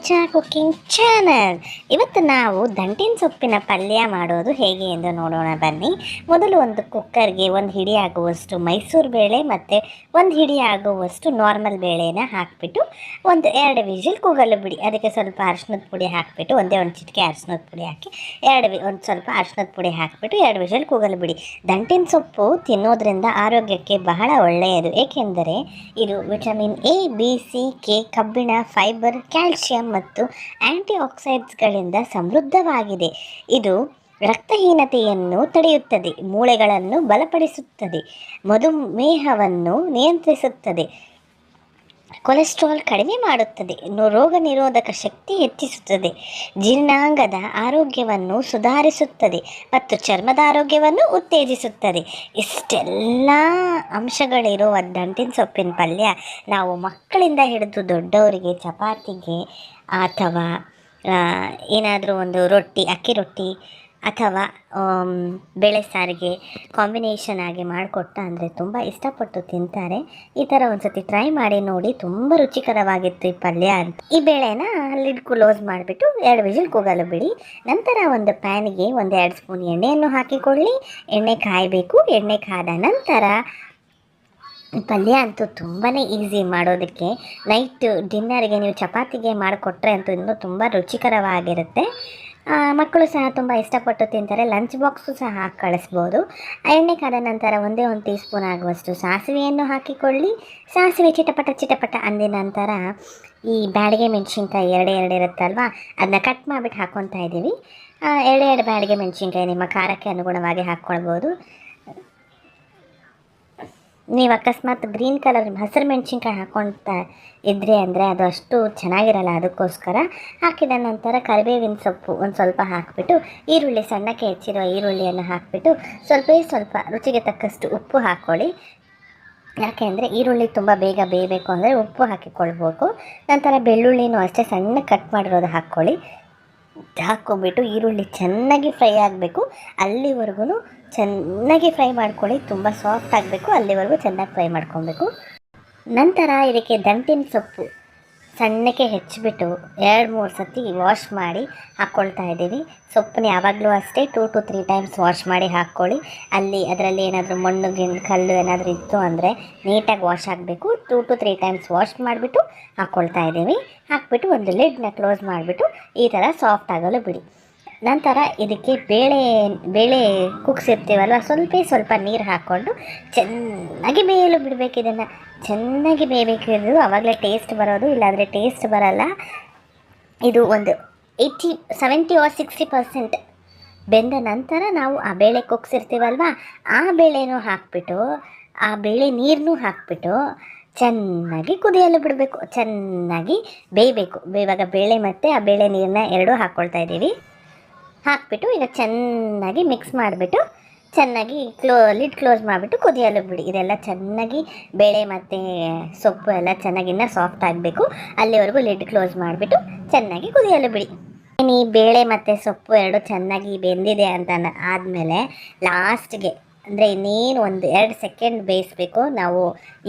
ಸುಚಾ cooking channel. ಇವತ್ತು ನಾವು ದಂಟಿನ ಸೊಪ್ಪಿನ ಪಲ್ಯ ಮಾಡೋದು ಹೇಗೆ ಎಂದು ನೋಡೋಣ ಬನ್ನಿ. ಮೊದಲು ಒಂದು ಕುಕ್ಕರ್ಗೆ ಒಂದು ಹಿಡಿ ಆಗುವಷ್ಟು ಮೈಸೂರು ಬೇಳೆ ಮತ್ತು ಒಂದು ಹಿಡಿ ಆಗುವಷ್ಟು ನಾರ್ಮಲ್ ಬೇಳೆನ ಹಾಕಿಬಿಟ್ಟು ಒಂದು ಎರಡು ವಿಜಿಲ್ ಕೂಗಲು ಬಿಡಿ. ಅದಕ್ಕೆ ಸ್ವಲ್ಪ ಅರ್ಶಿನದ ಪುಡಿ ಹಾಕಿಬಿಟ್ಟು ಒಂದೇ ಒಂದು ಚಿಟಿಕೆ ಅರ್ಶಿನದ ಪುಡಿ ಹಾಕಿ ಎರಡು ಒಂದು ಸ್ವಲ್ಪ ಅರ್ಶಿನದ ಪುಡಿ ಹಾಕಿಬಿಟ್ಟು ಎರಡು ವಿಜಿಲ್ ಕೂಗಲು ಬಿಡಿ. ದಂಟಿನ ಸೊಪ್ಪು ತಿನ್ನೋದ್ರಿಂದ ಆರೋಗ್ಯಕ್ಕೆ ಬಹಳ ಒಳ್ಳೆಯದು. ಏಕೆಂದರೆ ಇದು vitamin A, B, C, K ಕಬ್ಬಿಣ, ಫೈಬರ್ ಕ್ಯಾಲ್ಶಿಯಂ ಮತ್ತು ಆ್ಯಂಟಿ ಆಕ್ಸೈಡ್ಸ್ಗಳಿಂದ ಸಮೃದ್ಧವಾಗಿದೆ. ಇದು ರಕ್ತಹೀನತೆಯನ್ನು ತಡೆಯುತ್ತದೆ ಮೂಳೆಗಳನ್ನು ಬಲಪಡಿಸುತ್ತದೆ ಮಧುಮೇಹವನ್ನು ನಿಯಂತ್ರಿಸುತ್ತದೆ. ಕೊಲೆಸ್ಟ್ರಾಲ್ ಕಡಿಮೆ ಮಾಡುತ್ತದೆ. ರೋಗ ನಿರೋಧಕ ಶಕ್ತಿ ಹೆಚ್ಚಿಸುತ್ತದೆ. ಜೀರ್ಣಾಂಗದ ಆರೋಗ್ಯವನ್ನು ಸುಧಾರಿಸುತ್ತದೆ ಮತ್ತು ಚರ್ಮದ ಆರೋಗ್ಯವನ್ನು ಉತ್ತೇಜಿಸುತ್ತದೆ. ಇಷ್ಟೆಲ್ಲ ಅಂಶಗಳಿರುವ ದಂಟಿನ ಸೊಪ್ಪಿನ ಪಲ್ಯ ನಾವು ಮಕ್ಕಳಿಂದ ಹಿಡಿದು ದೊಡ್ಡವರಿಗೆ, ಚಪಾತಿಗೆ ಅಥವಾ ಏನಾದರೂ ಒಂದು ರೊಟ್ಟಿ, ಅಕ್ಕಿ ರೊಟ್ಟಿ ಅಥವಾ ಬೇಳೆ ಸಾರಿಗೆ ಕಾಂಬಿನೇಷನ್ ಆಗಿ ಮಾಡಿಕೊಟ್ಟ ಅಂದರೆ ತುಂಬ ಇಷ್ಟಪಟ್ಟು ತಿಂತಾರೆ. ಈ ಥರ ಒಂದು ಸತಿ ಟ್ರೈ ಮಾಡಿ ನೋಡಿ ತುಂಬ ರುಚಿಕರವಾಗಿತ್ತು ಈ ಪಲ್ಯ ಅಂತ. ಈ ಬೇಳೆನ ಲಿಡ್ ಕ್ಲೋಸ್ ಮಾಡಿಬಿಟ್ಟು ಎರಡು ವಿಜಿಲ್ ಕೂಗಲು ಬಿಡಿ. ನಂತರ ಒಂದು ಪ್ಯಾನಿಗೆ ಒಂದು ಎರಡು ಸ್ಪೂನ್ ಎಣ್ಣೆಯನ್ನು ಹಾಕಿಕೊಳ್ಳಿ. ಎಣ್ಣೆ ಕಾಯಬೇಕು. ಎಣ್ಣೆ ಕಾದ ನಂತರ ಪಲ್ಯ ಅಂತೂ ತುಂಬಾ ಈಸಿ ಮಾಡೋದಕ್ಕೆ. ನೈಟ್ ಡಿನ್ನರ್ಗೆ ನೀವು ಚಪಾತಿಗೆ ಮಾಡಿಕೊಟ್ರೆ ಅಂತೂ ಇನ್ನೂ ತುಂಬ ರುಚಿಕರವಾಗಿರುತ್ತೆ. ಮಕ್ಕಳು ಸಹ ತುಂಬ ಇಷ್ಟಪಟ್ಟು ತಿಂತಾರೆ. ಲಂಚ್ ಬಾಕ್ಸು ಸಹ ಹಾಕಿ ಕಳಿಸ್ಬೋದು. ಎಣ್ಣೆ ಕಾದ ನಂತರ ಒಂದೇ ಒಂದು ಟೀ ಸ್ಪೂನ್ ಆಗುವಷ್ಟು ಸಾಸಿವೆಯನ್ನು ಹಾಕಿಕೊಳ್ಳಿ. ಸಾಸಿವೆ ಚಿಟಪಟ ಚಿಟಪಟ ಅಂದ ನಂತರ ಈ ಬ್ಯಾಡಿಗೆ ಮೆಣಸಿನ್ಕಾಯಿ ಎರಡೇ ಎರಡು ಇರುತ್ತಲ್ವ, ಅದನ್ನ ಕಟ್ ಮಾಡಿಬಿಟ್ಟು ಹಾಕ್ಕೊತಾ ಇದ್ದೀವಿ. ಎರಡೇ ಎರಡು ಬ್ಯಾಡಿಗೆ ಮೆಣಸಿನ್ಕಾಯಿ ನಿಮ್ಮ ಖಾರಕ್ಕೆ ಅನುಗುಣವಾಗಿ ಹಾಕ್ಕೊಳ್ಬೋದು ನೀವು ಅಕಸ್ಮಾತ್ ಗ್ರೀನ್ ಕಲರ್ ಹಸಿರು ಮೆಣಸಿನ್ಕಾಯಿ ಹಾಕೊಳ್ತಾ ಇದ್ರಿ ಅಂದರೆ ಅದು ಅಷ್ಟು ಚೆನ್ನಾಗಿರಲ್ಲ ಅದಕ್ಕೋಸ್ಕರ ಹಾಕಿದ ನಂತರ ಕರಿಬೇವಿನ ಸೊಪ್ಪು ಒಂದು ಸ್ವಲ್ಪ ಹಾಕಿಬಿಟ್ಟು, ಈರುಳ್ಳಿ ಸಣ್ಣಕ್ಕೆ ಹೆಚ್ಚಿರುವ ಈರುಳ್ಳಿಯನ್ನು ಹಾಕಿಬಿಟ್ಟು ಸ್ವಲ್ಪ ಸ್ವಲ್ಪ ರುಚಿಗೆ ತಕ್ಕಷ್ಟು ಉಪ್ಪು ಹಾಕ್ಕೊಳ್ಳಿ ಯಾಕೆ ಅಂದರೆ ಈರುಳ್ಳಿ ತುಂಬ ಬೇಗ ಬೇಯಬೇಕು ಅಂದರೆ ಉಪ್ಪು ಹಾಕಿಕೊಳ್ಬೇಕು. ನಂತರ ಬೆಳ್ಳುಳ್ಳಿನೂ ಅಷ್ಟೇ ಸಣ್ಣ ಕಟ್ ಮಾಡಿರೋದು ಹಾಕ್ಕೊಳ್ಳಿ. ಹಾಕ್ಕೊಂಬಿಟ್ಟು ಈರುಳ್ಳಿ ಚೆನ್ನಾಗಿ ಫ್ರೈ ಆಗಬೇಕು. ಅಲ್ಲಿವರೆಗೂ ಚೆನ್ನಾಗಿ ಫ್ರೈ ಮಾಡ್ಕೊಳ್ಳಿ. ತುಂಬ ಸಾಫ್ಟ್ ಆಗಬೇಕು. ಅಲ್ಲಿವರೆಗೂ ಚೆನ್ನಾಗಿ ಫ್ರೈ ಮಾಡ್ಕೊಬೇಕು. ನಂತರ ಇದಕ್ಕೆ ದಂಟಿನ ಸೊಪ್ಪು. ಸಣ್ಣಕ್ಕೆ ಹೆಚ್ಚಿಬಿಟ್ಟು ಎರಡು, ಮೂರು ಸತಿ ವಾಶ್ ಮಾಡಿ ಹಾಕ್ಕೊಳ್ತಾ ಇದ್ದೀವಿ. ಸೊಪ್ಪನ್ನ ಯಾವಾಗಲೂ ಅಷ್ಟೇ two to three times wash ಮಾಡಿ ಹಾಕ್ಕೊಳ್ಳಿ. ಅಲ್ಲಿ ಅದರಲ್ಲಿ ಏನಾದರೂ ಮಣ್ಣು, ಗಿಣ್ಣು, ಕಲ್ಲು ಏನಾದರೂ ಇತ್ತು ಅಂದರೆ ನೀಟಾಗಿ ವಾಶ್ ಆಗಬೇಕು. Two to three times wash ಮಾಡಿಬಿಟ್ಟು ಹಾಕ್ಕೊಳ್ತಾ ಇದ್ದೀವಿ. ಹಾಕ್ಬಿಟ್ಟು ಒಂದು ಲಿಡ್ನ ಕ್ಲೋಸ್ ಮಾಡಿಬಿಟ್ಟು ಈ ಥರ ಸಾಫ್ಟ್ ಆಗಲು ಬಿಡಿ. ನಂತರ ಇದಕ್ಕೆ ಬೇಳೆ ಬೇಳೆ ಕುಗ್ಸಿರ್ತೀವಲ್ವ? ಸ್ವಲ್ಪ ಸ್ವಲ್ಪ ನೀರು ಹಾಕ್ಕೊಂಡು ಚೆನ್ನಾಗಿ ಬೇಯಲು ಬಿಡಬೇಕು ಇದನ್ನು. ಚೆನ್ನಾಗಿ ಬೇಯಬೇಕು ಇದು. ಆವಾಗಲೇ ಟೇಸ್ಟ್ ಬರೋದು, ಇಲ್ಲಾಂದರೆ ಟೇಸ್ಟ್ ಬರಲ್ಲ. ಇದು ಒಂದು eighty seventy or sixty percent ಬೆಂದ ನಂತರ ನಾವು ಆ ಬೇಳೆ ಕುಗ್ಸಿರ್ತೀವಲ್ವ? ಆ ಬೇಳೆನೂ ಹಾಕ್ಬಿಟ್ಟು, ಆ ಬೇಳೆ ನೀರನ್ನೂ ಹಾಕ್ಬಿಟ್ಟು ಚೆನ್ನಾಗಿ ಕುದಿಯಲು ಬಿಡಬೇಕು. ಚೆನ್ನಾಗಿ ಬೇಯಬೇಕು. ಇವಾಗ ಬೇಳೆ ಮತ್ತು ಆ ಬೇಳೆ ನೀರನ್ನ ಎರಡೂ ಹಾಕ್ಕೊಳ್ತಾ ಇದ್ದೀವಿ. ಹಾಕ್ಬಿಟ್ಟು ಈಗ ಚೆನ್ನಾಗಿ ಮಿಕ್ಸ್ ಮಾಡಿಬಿಟ್ಟು ಚೆನ್ನಾಗಿ ಕ್ಲೋ ಲಿಡ್ ಕ್ಲೋಸ್ ಮಾಡಿಬಿಟ್ಟು ಕುದಿಯಲು ಬಿಡಿ. ಇದೆಲ್ಲ ಚೆನ್ನಾಗಿ ಬೇಳೆ ಮತ್ತು ಸೊಪ್ಪು ಎಲ್ಲ ಚೆನ್ನಾಗಿ ಇನ್ನೂ ಸಾಫ್ಟ್ ಆಗಬೇಕು. ಅಲ್ಲಿವರೆಗೂ ಲಿಡ್ ಕ್ಲೋಸ್ ಮಾಡಿಬಿಟ್ಟು ಚೆನ್ನಾಗಿ ಕುದಿಯಲು ಬಿಡಿ. ಈ ಬೇಳೆ ಮತ್ತು ಸೊಪ್ಪು ಎರಡು ಚೆನ್ನಾಗಿ ಬೆಂದಿದೆ ಅಂತ ಆದಮೇಲೆ ಲಾಸ್ಟ್ಗೆ ಅಂದರೆ ಇನ್ನೇನು ಒಂದು ಎರಡು ಸೆಕೆಂಡ್ ಬೇಯಿಸ್ಬೇಕು. ನಾವು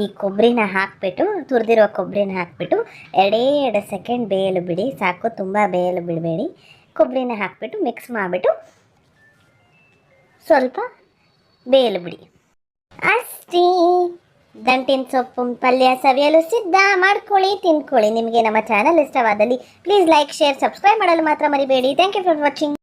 ಈ ಕೊಬ್ಬರಿನ ಹಾಕಿಬಿಟ್ಟು, ತುರಿದಿರೋ ಕೊಬ್ಬರಿನ ಹಾಕಿಬಿಟ್ಟು ಎರಡೇ ಎರಡು ಸೆಕೆಂಡ್ ಬೇಯಲು ಬಿಡಿ. ಸಾಕು, ತುಂಬ ಬೇಯಲು ಬಿಡಬೇಡಿ. ಕೊಬ್ಬರಿನ ಹಾಕಿಬಿಟ್ಟು ಮಿಕ್ಸ್ ಮಾಡಿಬಿಟ್ಟು ಸ್ವಲ್ಪ ಬೇಯಲು ಬಿಡಿ. ಅಷ್ಟೇ. ದಂಟಿನ ಸೊಪ್ಪು ಪಲ್ಯ ಸವಿಯಲು ಸಿದ್ಧ. ಮಾಡ್ಕೊಳ್ಳಿ, ತಿನ್ಕೊಳ್ಳಿ. ನಿಮಗೆ ನಮ್ಮ ಚಾನಲ್ ಇಷ್ಟವಾದಲ್ಲಿ ಪ್ಲೀಸ್ ಲೈಕ್ ಶೇರ್ ಸಬ್ಸ್ಕ್ರೈಬ್ ಮಾಡಲು ಮಾತ್ರ ಮರಿಬೇಡಿ. Thank you for watching